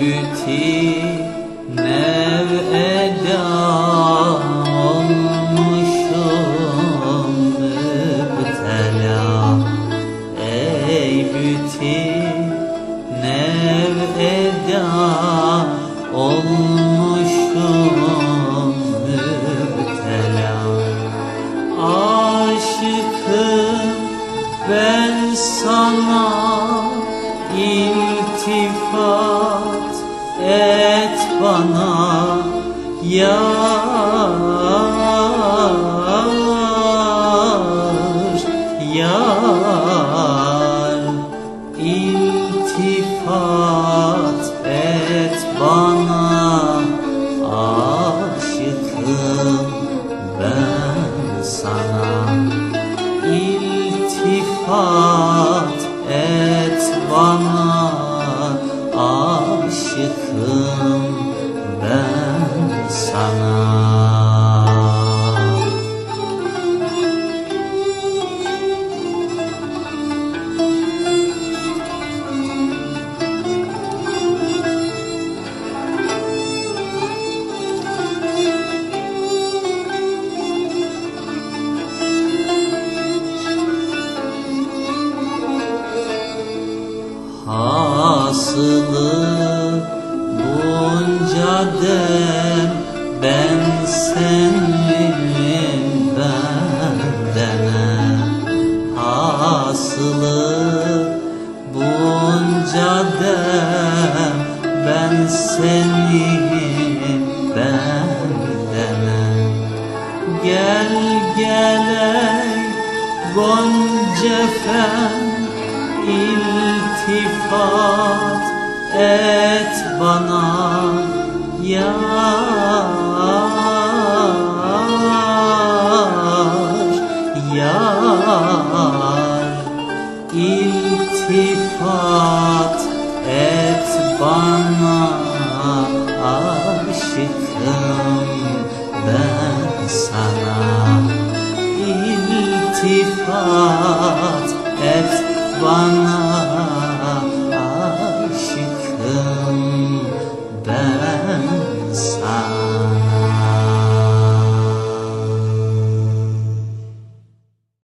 bütine eda olmuşum. Müptela Ey bütine eda olmuşum. Müptela Aşıkım ben sana iltifat et bana yar yar Hasılı bunca dem ben senin bendene Hasılı bunca dem ben senin bendene Gel gele Gonca fen iltifat et bana yar yar iltifat et bana aşıkım ben sana. İltifat